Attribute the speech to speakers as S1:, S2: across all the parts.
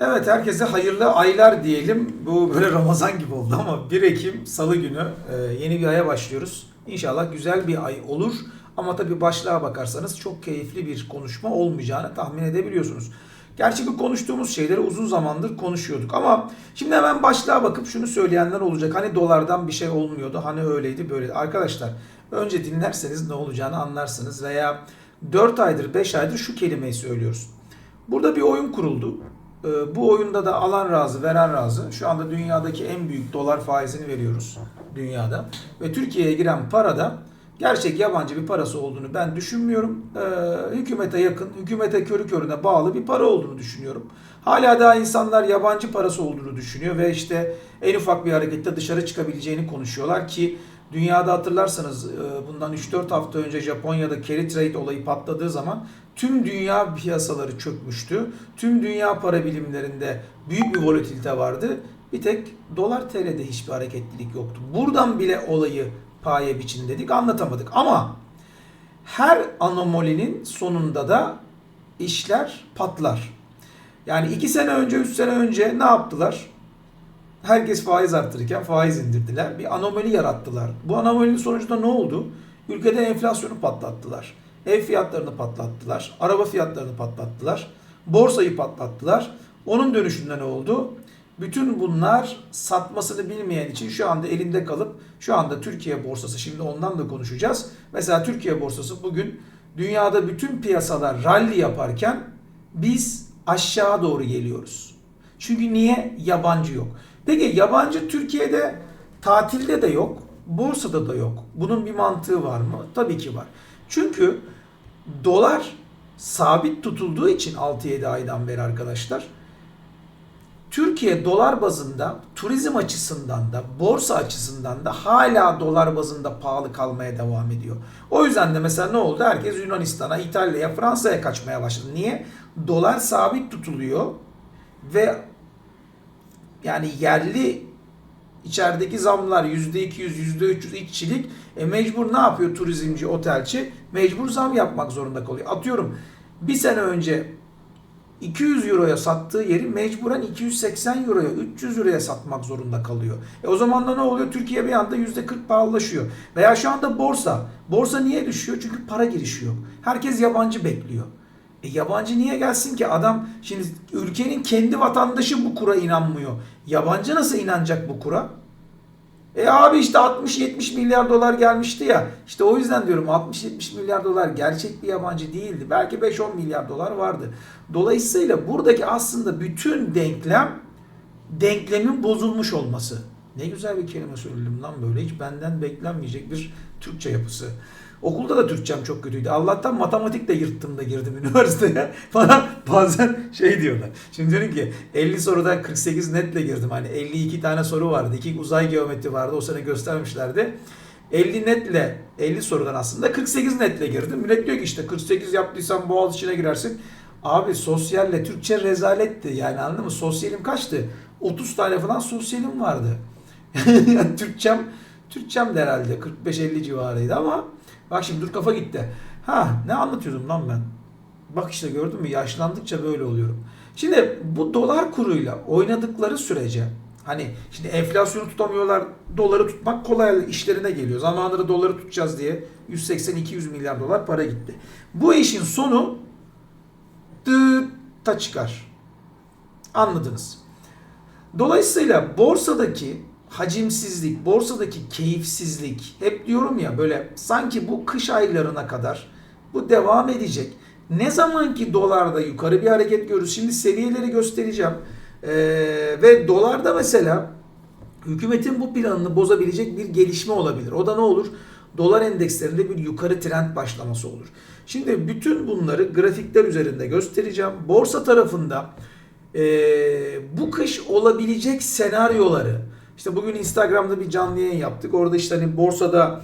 S1: Evet herkese hayırlı aylar diyelim. Bu böyle Ramazan gibi oldu ama 1 Ekim Salı günü e, yeni bir aya başlıyoruz. İnşallah güzel bir ay olur. Ama tabii başlığa bakarsanız çok keyifli bir konuşma olmayacağını tahmin edebiliyorsunuz. Gerçi bu konuştuğumuz şeyleri uzun zamandır konuşuyorduk ama şimdi hemen başlığa bakıp şunu söyleyenler olacak. Hani dolardan bir şey olmuyordu, hani öyleydi böyleydi. Arkadaşlar önce dinlerseniz ne olacağını anlarsınız veya 4 aydır 5 aydır şu kelimeyi söylüyoruz. Burada bir oyun kuruldu. Ee, Bu oyunda da alan razı, veren razı. Şu anda dünyadaki en büyük dolar faizini veriyoruz dünyada. Ve Türkiye'ye giren para da gerçek yabancı bir parası olduğunu ben düşünmüyorum. Ee, hükümete yakın, hükümete körü körüne bağlı bir para olduğunu düşünüyorum. Hala daha insanlar yabancı parası olduğunu düşünüyor ve işte en ufak bir harekette dışarı çıkabileceğini konuşuyorlar ki dünyada hatırlarsanız e, bundan 3-4 hafta önce Japonya'da carry trade olayı patladığı zaman tüm dünya piyasaları çökmüştü. Tüm dünya para bilimlerinde büyük bir volatilite vardı. Bir tek dolar TL'de hiçbir hareketlilik yoktu. Buradan bile olayı paye biçin dedik anlatamadık. Ama her anomalinin sonunda da işler patlar. Yani 2 sene önce, 3 sene önce ne yaptılar? Herkes faiz arttırırken faiz indirdiler. Bir anomali yarattılar. Bu anomalinin sonucunda ne oldu? Ülkede enflasyonu patlattılar. Ev fiyatlarını patlattılar. Araba fiyatlarını patlattılar. Borsayı patlattılar. Onun dönüşünde ne oldu? Bütün bunlar satmasını bilmeyen için şu anda elinde kalıp şu anda Türkiye borsası şimdi ondan da konuşacağız. Mesela Türkiye borsası bugün dünyada bütün piyasalar rally yaparken biz aşağı doğru geliyoruz. Çünkü niye? Yabancı yok. Peki yabancı Türkiye'de tatilde de yok, borsada da yok. Bunun bir mantığı var mı? Tabii ki var. Çünkü dolar sabit tutulduğu için 6-7 aydan beri arkadaşlar Türkiye dolar bazında turizm açısından da borsa açısından da hala dolar bazında pahalı kalmaya devam ediyor. O yüzden de mesela ne oldu? Herkes Yunanistan'a, İtalya'ya, Fransa'ya kaçmaya başladı. Niye? Dolar sabit tutuluyor ve yani yerli içerideki zamlar %200, %300 işçilik e mecbur ne yapıyor turizmci, otelci? Mecbur zam yapmak zorunda kalıyor. Atıyorum bir sene önce 200 euroya sattığı yeri mecburen 280 euroya, 300 euroya satmak zorunda kalıyor. E o zaman da ne oluyor? Türkiye bir anda %40 pahalılaşıyor. Veya şu anda borsa. Borsa niye düşüyor? Çünkü para girişi yok. Herkes yabancı bekliyor. E yabancı niye gelsin ki? Adam şimdi ülkenin kendi vatandaşı bu kura inanmıyor. Yabancı nasıl inanacak bu kura? E abi işte 60-70 milyar dolar gelmişti ya. İşte o yüzden diyorum 60-70 milyar dolar gerçek bir yabancı değildi. Belki 5-10 milyar dolar vardı. Dolayısıyla buradaki aslında bütün denklem denklemin bozulmuş olması. Ne güzel bir kelime söyledim lan böyle. Hiç benden beklenmeyecek bir Türkçe yapısı. Okulda da Türkçem çok kötüydü. Allah'tan matematik de yırttım da girdim üniversiteye. Bana bazen şey diyorlar. Şimdi diyorum ki 50 sorudan 48 netle girdim. Hani 52 tane soru vardı. İki uzay geometri vardı. O sene göstermişlerdi. 50 netle 50 sorudan aslında 48 netle girdim. Millet diyor ki işte 48 yaptıysan boğaz içine girersin. Abi sosyalle Türkçe rezaletti. Yani anladın mı? Sosyalim kaçtı? 30 tane falan sosyalim vardı. Türkçem Türkçem de herhalde 45-50 civarıydı ama bak şimdi dur kafa gitti. Ha ne anlatıyordum lan ben? Bak işte gördün mü yaşlandıkça böyle oluyorum. Şimdi bu dolar kuruyla oynadıkları sürece hani şimdi enflasyonu tutamıyorlar doları tutmak kolay işlerine geliyor. Zamanında doları tutacağız diye 180-200 milyar dolar para gitti. Bu işin sonu tıta çıkar. Anladınız. Dolayısıyla borsadaki hacimsizlik, borsadaki keyifsizlik hep diyorum ya böyle sanki bu kış aylarına kadar bu devam edecek. Ne zaman ki dolarda yukarı bir hareket görürüz. Şimdi seviyeleri göstereceğim. Ee, ve dolarda mesela hükümetin bu planını bozabilecek bir gelişme olabilir. O da ne olur? Dolar endekslerinde bir yukarı trend başlaması olur. Şimdi bütün bunları grafikler üzerinde göstereceğim. Borsa tarafında e, bu kış olabilecek senaryoları işte bugün Instagram'da bir canlı yayın yaptık. Orada işte hani borsada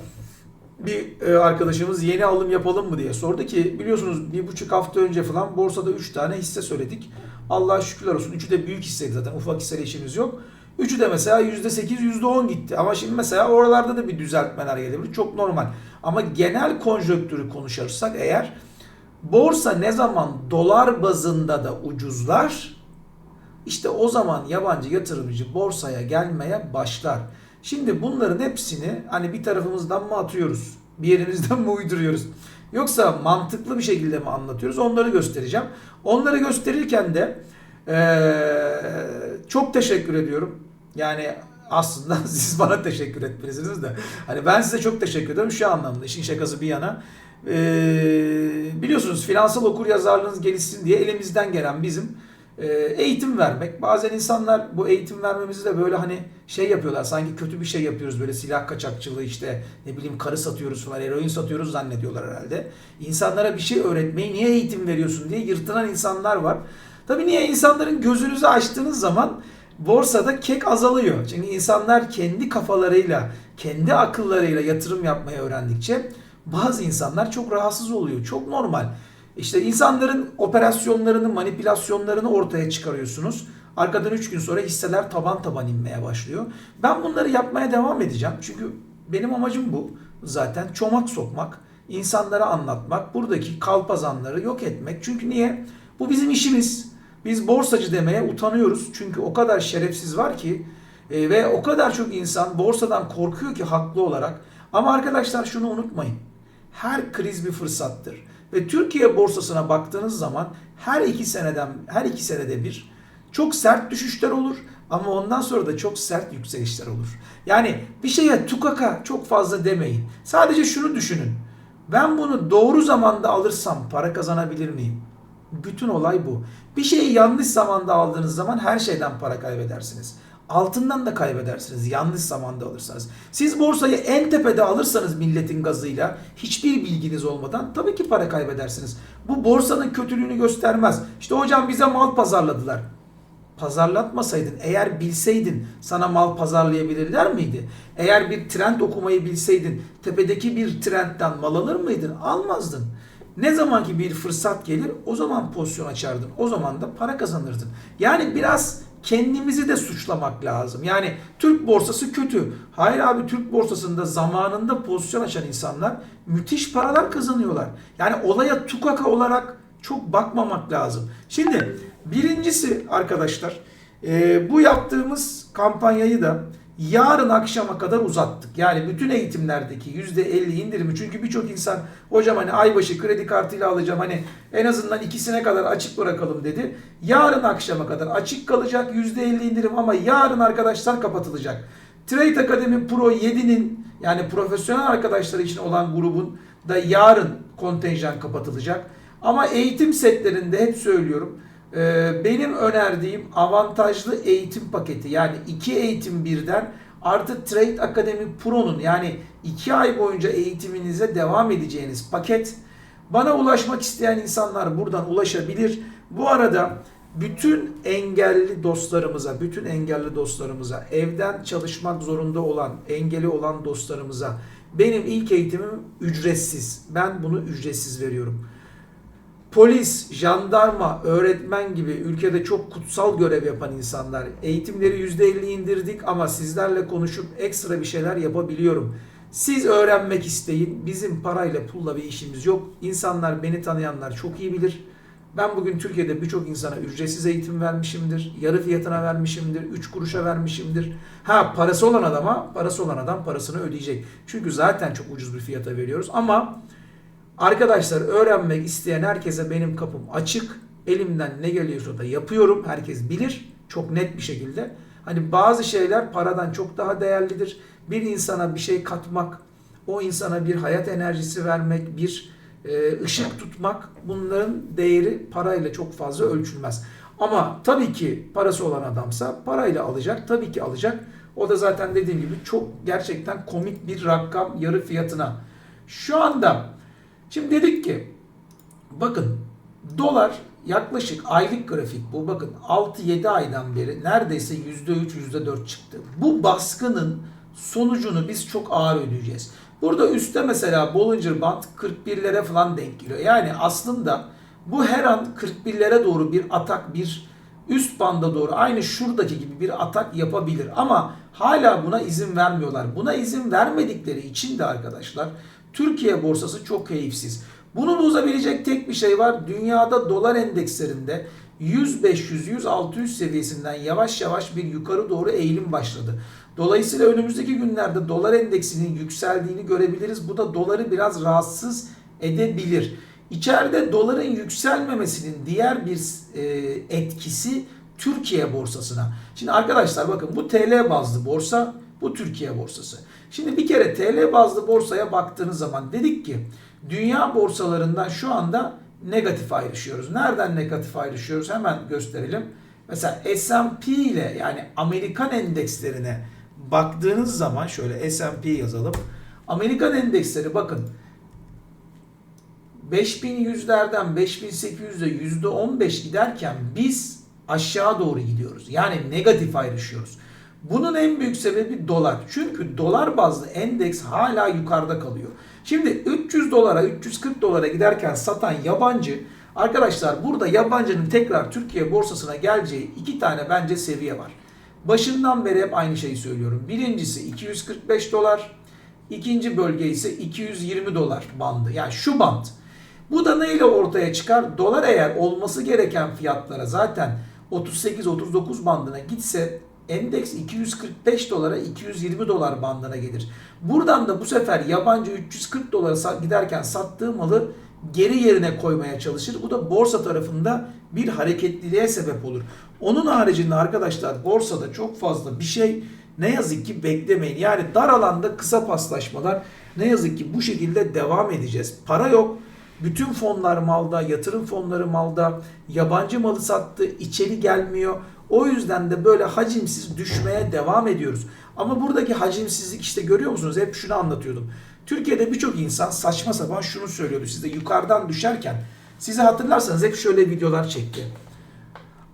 S1: bir e, arkadaşımız yeni alım yapalım mı diye sordu ki biliyorsunuz bir buçuk hafta önce falan borsada 3 tane hisse söyledik. Allah'a şükürler olsun. Üçü de büyük hisseydi zaten. Ufak hisseyle işimiz yok. Üçü de mesela %8, %10 gitti. Ama şimdi mesela oralarda da bir düzeltmeler gelebilir. Çok normal. Ama genel konjonktürü konuşursak eğer borsa ne zaman dolar bazında da ucuzlar İşte o zaman yabancı yatırımcı borsaya gelmeye başlar. Şimdi bunların hepsini hani bir tarafımızdan mı atıyoruz? Bir yerimizden mi uyduruyoruz? Yoksa mantıklı bir şekilde mi anlatıyoruz? Onları göstereceğim. Onları gösterirken de eee, çok teşekkür ediyorum. Yani aslında siz bana teşekkür etmelisiniz de. Hani ben size çok teşekkür ediyorum şu anlamda. işin şakası bir yana. Eee, biliyorsunuz finansal okur yazarlığınız gelişsin diye elimizden gelen bizim e, eğitim vermek. Bazen insanlar bu eğitim vermemizi de böyle hani şey yapıyorlar. Sanki kötü bir şey yapıyoruz böyle silah kaçakçılığı işte ne bileyim karı satıyoruz falan eroin satıyoruz zannediyorlar herhalde. İnsanlara bir şey öğretmeyi niye eğitim veriyorsun diye yırtılan insanlar var. Tabii niye insanların gözünüzü açtığınız zaman borsada kek azalıyor. Çünkü insanlar kendi kafalarıyla, kendi akıllarıyla yatırım yapmayı öğrendikçe bazı insanlar çok rahatsız oluyor. Çok normal. İşte insanların operasyonlarını, manipülasyonlarını ortaya çıkarıyorsunuz. Arkadan 3 gün sonra hisseler taban taban inmeye başlıyor. Ben bunları yapmaya devam edeceğim. Çünkü benim amacım bu. Zaten çomak sokmak, insanlara anlatmak, buradaki kalpazanları yok etmek. Çünkü niye? Bu bizim işimiz. Biz borsacı demeye utanıyoruz. Çünkü o kadar şerefsiz var ki e, ve o kadar çok insan borsadan korkuyor ki haklı olarak. Ama arkadaşlar şunu unutmayın. Her kriz bir fırsattır. Ve Türkiye borsasına baktığınız zaman her iki seneden her iki senede bir çok sert düşüşler olur ama ondan sonra da çok sert yükselişler olur. Yani bir şeye tukaka çok fazla demeyin. Sadece şunu düşünün. Ben bunu doğru zamanda alırsam para kazanabilir miyim? Bütün olay bu. Bir şeyi yanlış zamanda aldığınız zaman her şeyden para kaybedersiniz. Altından da kaybedersiniz yanlış zamanda alırsanız. Siz borsayı en tepede alırsanız milletin gazıyla hiçbir bilginiz olmadan tabii ki para kaybedersiniz. Bu borsanın kötülüğünü göstermez. İşte hocam bize mal pazarladılar. Pazarlatmasaydın, eğer bilseydin sana mal pazarlayabilirler miydi? Eğer bir trend okumayı bilseydin, tepedeki bir trendten mal alır mıydın? Almazdın. Ne zaman ki bir fırsat gelir o zaman pozisyon açardın. O zaman da para kazanırdın. Yani biraz kendimizi de suçlamak lazım. Yani Türk borsası kötü. Hayır abi Türk borsasında zamanında pozisyon açan insanlar müthiş paralar kazanıyorlar. Yani olaya tukaka olarak çok bakmamak lazım. Şimdi birincisi arkadaşlar e, bu yaptığımız kampanyayı da yarın akşama kadar uzattık. Yani bütün eğitimlerdeki %50 indirimi çünkü birçok insan hocam hani aybaşı kredi kartıyla alacağım hani en azından ikisine kadar açık bırakalım dedi. Yarın akşama kadar açık kalacak %50 indirim ama yarın arkadaşlar kapatılacak. Trade Academy Pro 7'nin yani profesyonel arkadaşlar için olan grubun da yarın kontenjan kapatılacak. Ama eğitim setlerinde hep söylüyorum benim önerdiğim avantajlı eğitim paketi yani iki eğitim birden artı Trade Academy Pro'nun yani iki ay boyunca eğitiminize devam edeceğiniz paket. Bana ulaşmak isteyen insanlar buradan ulaşabilir. Bu arada bütün engelli dostlarımıza, bütün engelli dostlarımıza, evden çalışmak zorunda olan, engeli olan dostlarımıza benim ilk eğitimim ücretsiz. Ben bunu ücretsiz veriyorum polis, jandarma, öğretmen gibi ülkede çok kutsal görev yapan insanlar. Eğitimleri %50 indirdik ama sizlerle konuşup ekstra bir şeyler yapabiliyorum. Siz öğrenmek isteyin. Bizim parayla pulla bir işimiz yok. İnsanlar beni tanıyanlar çok iyi bilir. Ben bugün Türkiye'de birçok insana ücretsiz eğitim vermişimdir. Yarı fiyatına vermişimdir. 3 kuruşa vermişimdir. Ha parası olan adama parası olan adam parasını ödeyecek. Çünkü zaten çok ucuz bir fiyata veriyoruz ama Arkadaşlar öğrenmek isteyen herkese benim kapım açık. Elimden ne geliyorsa da yapıyorum. Herkes bilir. Çok net bir şekilde. Hani bazı şeyler paradan çok daha değerlidir. Bir insana bir şey katmak, o insana bir hayat enerjisi vermek, bir e, ışık tutmak bunların değeri parayla çok fazla ölçülmez. Ama tabii ki parası olan adamsa parayla alacak. Tabii ki alacak. O da zaten dediğim gibi çok gerçekten komik bir rakam yarı fiyatına. Şu anda Şimdi dedik ki bakın dolar yaklaşık aylık grafik bu bakın 6-7 aydan beri neredeyse %3 %4 çıktı. Bu baskının sonucunu biz çok ağır ödeyeceğiz. Burada üstte mesela Bollinger Band 41'lere falan denk geliyor. Yani aslında bu her an 41'lere doğru bir atak bir üst banda doğru aynı şuradaki gibi bir atak yapabilir. Ama hala buna izin vermiyorlar. Buna izin vermedikleri için de arkadaşlar Türkiye borsası çok keyifsiz. Bunu bozabilecek tek bir şey var. Dünyada dolar endekslerinde 100-500-100-600 seviyesinden yavaş yavaş bir yukarı doğru eğilim başladı. Dolayısıyla önümüzdeki günlerde dolar endeksinin yükseldiğini görebiliriz. Bu da doları biraz rahatsız edebilir. İçeride doların yükselmemesinin diğer bir e, etkisi Türkiye borsasına. Şimdi arkadaşlar bakın bu TL bazlı borsa, bu Türkiye borsası. Şimdi bir kere TL bazlı borsaya baktığınız zaman dedik ki dünya borsalarından şu anda negatif ayrışıyoruz. Nereden negatif ayrışıyoruz? Hemen gösterelim. Mesela S&P ile yani Amerikan endekslerine baktığınız zaman şöyle S&P yazalım. Amerikan endeksleri bakın 5100'lerden 5800'e %15 giderken biz aşağı doğru gidiyoruz. Yani negatif ayrışıyoruz. Bunun en büyük sebebi dolar. Çünkü dolar bazlı endeks hala yukarıda kalıyor. Şimdi 300 dolara 340 dolara giderken satan yabancı arkadaşlar burada yabancının tekrar Türkiye borsasına geleceği iki tane bence seviye var. Başından beri hep aynı şeyi söylüyorum. Birincisi 245 dolar. ikinci bölge ise 220 dolar bandı. Yani şu band. Bu da neyle ortaya çıkar? Dolar eğer olması gereken fiyatlara zaten 38-39 bandına gitse endeks 245 dolara 220 dolar bandına gelir. Buradan da bu sefer yabancı 340 dolara giderken sattığı malı geri yerine koymaya çalışır. Bu da borsa tarafında bir hareketliliğe sebep olur. Onun haricinde arkadaşlar borsada çok fazla bir şey ne yazık ki beklemeyin. Yani dar alanda kısa paslaşmalar ne yazık ki bu şekilde devam edeceğiz. Para yok. Bütün fonlar malda, yatırım fonları malda, yabancı malı sattı, içeri gelmiyor. O yüzden de böyle hacimsiz düşmeye devam ediyoruz. Ama buradaki hacimsizlik işte görüyor musunuz? Hep şunu anlatıyordum. Türkiye'de birçok insan saçma sapan şunu söylüyordu size yukarıdan düşerken. Size hatırlarsanız hep şöyle videolar çekti.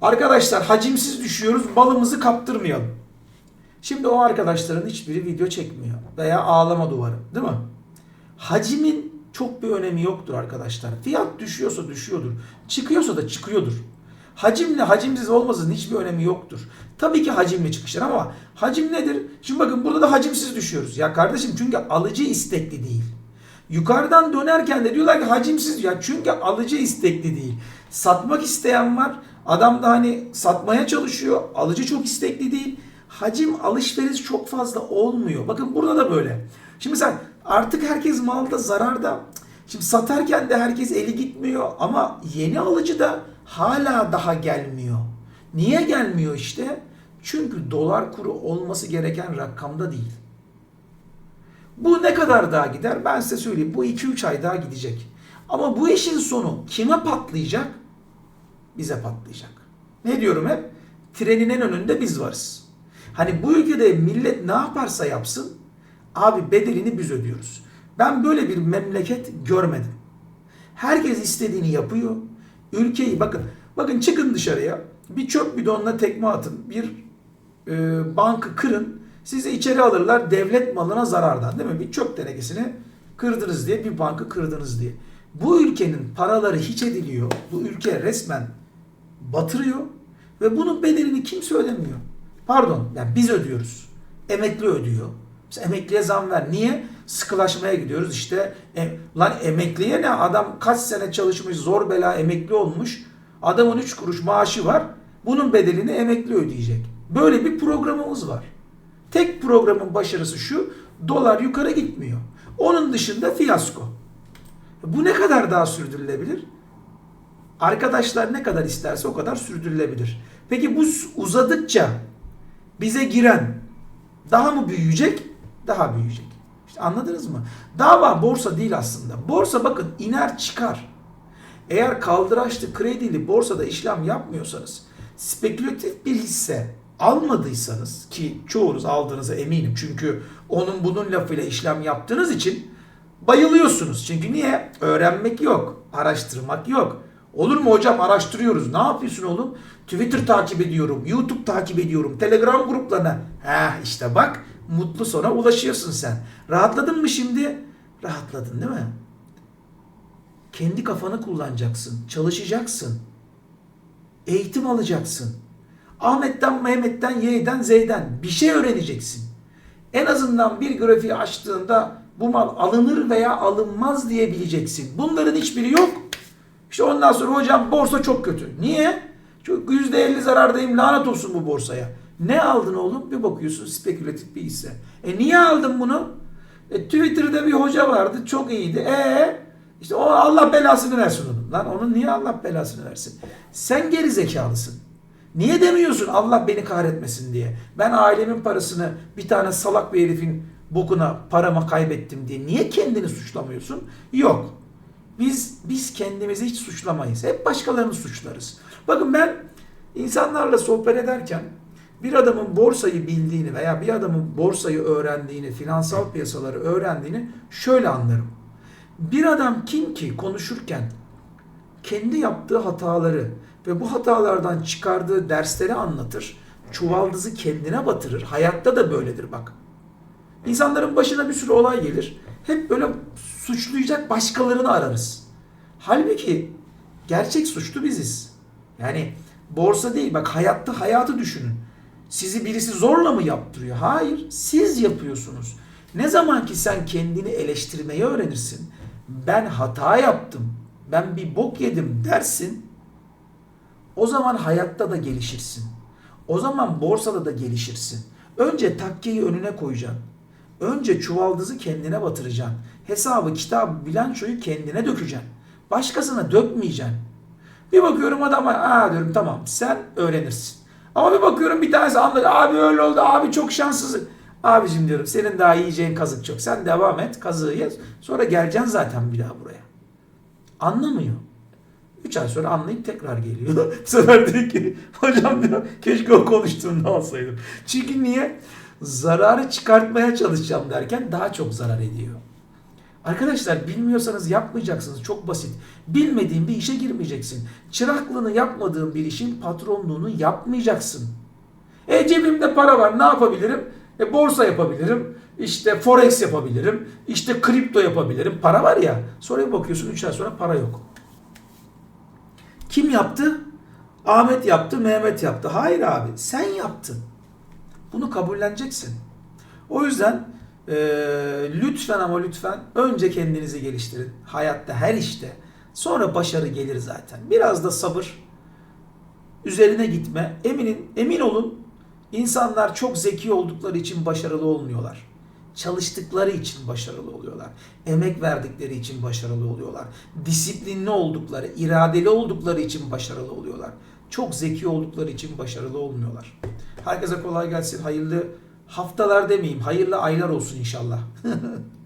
S1: Arkadaşlar hacimsiz düşüyoruz balımızı kaptırmayalım. Şimdi o arkadaşların hiçbiri video çekmiyor. Veya ağlama duvarı değil mi? Hacimin çok bir önemi yoktur arkadaşlar. Fiyat düşüyorsa düşüyordur. Çıkıyorsa da çıkıyordur. Hacimle hacimsiz olmasının hiçbir önemi yoktur. Tabii ki hacimle çıkışır ama hacim nedir? Şimdi bakın burada da hacimsiz düşüyoruz. Ya kardeşim çünkü alıcı istekli değil. Yukarıdan dönerken de diyorlar ki hacimsiz ya çünkü alıcı istekli değil. Satmak isteyen var. Adam da hani satmaya çalışıyor. Alıcı çok istekli değil. Hacim alışveriş çok fazla olmuyor. Bakın burada da böyle. Şimdi mesela artık herkes malda zararda. Şimdi satarken de herkes eli gitmiyor ama yeni alıcı da hala daha gelmiyor. Niye gelmiyor işte? Çünkü dolar kuru olması gereken rakamda değil. Bu ne kadar daha gider? Ben size söyleyeyim. Bu 2-3 ay daha gidecek. Ama bu işin sonu kime patlayacak? Bize patlayacak. Ne diyorum hep? Trenin en önünde biz varız. Hani bu ülkede millet ne yaparsa yapsın abi bedelini biz ödüyoruz. Ben böyle bir memleket görmedim. Herkes istediğini yapıyor. Ülkeyi bakın bakın çıkın dışarıya bir çöp bidonuna tekme atın. Bir e, bankı kırın. Sizi içeri alırlar devlet malına zarardan değil mi? Bir çöp tenekesini kırdınız diye bir bankı kırdınız diye. Bu ülkenin paraları hiç ediliyor. Bu ülke resmen batırıyor ve bunun bedelini kimse ödemiyor. Pardon yani biz ödüyoruz. Emekli ödüyor. Mesela emekliye zam ver. Niye? Sıkılaşmaya gidiyoruz işte. E, lan emekliye ne? Adam kaç sene çalışmış zor bela emekli olmuş. Adamın 3 kuruş maaşı var. Bunun bedelini emekli ödeyecek. Böyle bir programımız var. Tek programın başarısı şu. Dolar yukarı gitmiyor. Onun dışında fiyasko. Bu ne kadar daha sürdürülebilir? Arkadaşlar ne kadar isterse o kadar sürdürülebilir. Peki bu uzadıkça bize giren daha mı büyüyecek? Daha büyüyecek. İşte anladınız mı? Dava borsa değil aslında. Borsa bakın iner çıkar. Eğer kaldıraçlı kredili borsada işlem yapmıyorsanız, spekülatif bir hisse almadıysanız ki çoğunuz aldığınıza eminim. Çünkü onun bunun lafıyla işlem yaptığınız için bayılıyorsunuz. Çünkü niye? Öğrenmek yok, araştırmak yok. Olur mu hocam araştırıyoruz. Ne yapıyorsun oğlum? Twitter takip ediyorum, YouTube takip ediyorum, Telegram gruplarına. Heh işte bak mutlu sona ulaşıyorsun sen. Rahatladın mı şimdi? Rahatladın değil mi? Kendi kafanı kullanacaksın, çalışacaksın. Eğitim alacaksın. Ahmet'ten, Mehmet'ten, Y'den, Z'den bir şey öğreneceksin. En azından bir grafiği açtığında bu mal alınır veya alınmaz diye bileceksin. Bunların hiçbiri yok. İşte ondan sonra hocam borsa çok kötü. Niye? Çok %50 zarardayım lanet olsun bu borsaya. Ne aldın oğlum? Bir bakıyorsun spekülatif bir hisse. E niye aldın bunu? E, Twitter'da bir hoca vardı çok iyiydi. E işte o Allah belasını versin onun. Lan onun niye Allah belasını versin? Sen geri zekalısın. Niye demiyorsun Allah beni kahretmesin diye? Ben ailemin parasını bir tane salak bir herifin bokuna parama kaybettim diye niye kendini suçlamıyorsun? Yok. Biz biz kendimizi hiç suçlamayız. Hep başkalarını suçlarız. Bakın ben insanlarla sohbet ederken bir adamın borsayı bildiğini veya bir adamın borsayı öğrendiğini, finansal piyasaları öğrendiğini şöyle anlarım. Bir adam kim ki konuşurken kendi yaptığı hataları ve bu hatalardan çıkardığı dersleri anlatır. Çuvaldızı kendine batırır. Hayatta da böyledir bak. İnsanların başına bir sürü olay gelir. Hep böyle suçlayacak başkalarını ararız. Halbuki gerçek suçlu biziz. Yani borsa değil bak hayatta hayatı düşünün. Sizi birisi zorla mı yaptırıyor? Hayır, siz yapıyorsunuz. Ne zaman ki sen kendini eleştirmeyi öğrenirsin, ben hata yaptım, ben bir bok yedim dersin, o zaman hayatta da gelişirsin. O zaman borsada da gelişirsin. Önce takkeyi önüne koyacaksın. Önce çuvaldızı kendine batıracaksın. Hesabı, kitabı, bilançoyu kendine dökeceksin. Başkasına dökmeyeceksin. Bir bakıyorum adama, aa diyorum tamam sen öğrenirsin. Ama bir bakıyorum bir tanesi anladı. Abi öyle oldu, abi çok şanssız. Abicim diyorum senin daha yiyeceğin kazık çok. Sen devam et, kazığı ye. Sonra geleceksin zaten bir daha buraya. Anlamıyor. 3 ay sonra anlayıp tekrar geliyor. Bu sefer diyor ki hocam diyor keşke o konuştuğunda alsaydım. Çünkü niye? Zararı çıkartmaya çalışacağım derken daha çok zarar ediyor. Arkadaşlar bilmiyorsanız yapmayacaksınız. Çok basit. Bilmediğin bir işe girmeyeceksin. Çıraklığını yapmadığın bir işin patronluğunu yapmayacaksın. E cebimde para var ne yapabilirim? E borsa yapabilirim. İşte forex yapabilirim. İşte kripto yapabilirim. Para var ya. Sonra bir bakıyorsun 3 ay sonra para yok. Kim yaptı? Ahmet yaptı, Mehmet yaptı. Hayır abi sen yaptın. Bunu kabulleneceksin. O yüzden e, lütfen ama lütfen önce kendinizi geliştirin. Hayatta her işte. Sonra başarı gelir zaten. Biraz da sabır. Üzerine gitme. Eminin, emin olun insanlar çok zeki oldukları için başarılı olmuyorlar. Çalıştıkları için başarılı oluyorlar. Emek verdikleri için başarılı oluyorlar. Disiplinli oldukları, iradeli oldukları için başarılı oluyorlar. Çok zeki oldukları için başarılı olmuyorlar. Herkese kolay gelsin. Hayırlı haftalar demeyeyim. Hayırlı aylar olsun inşallah.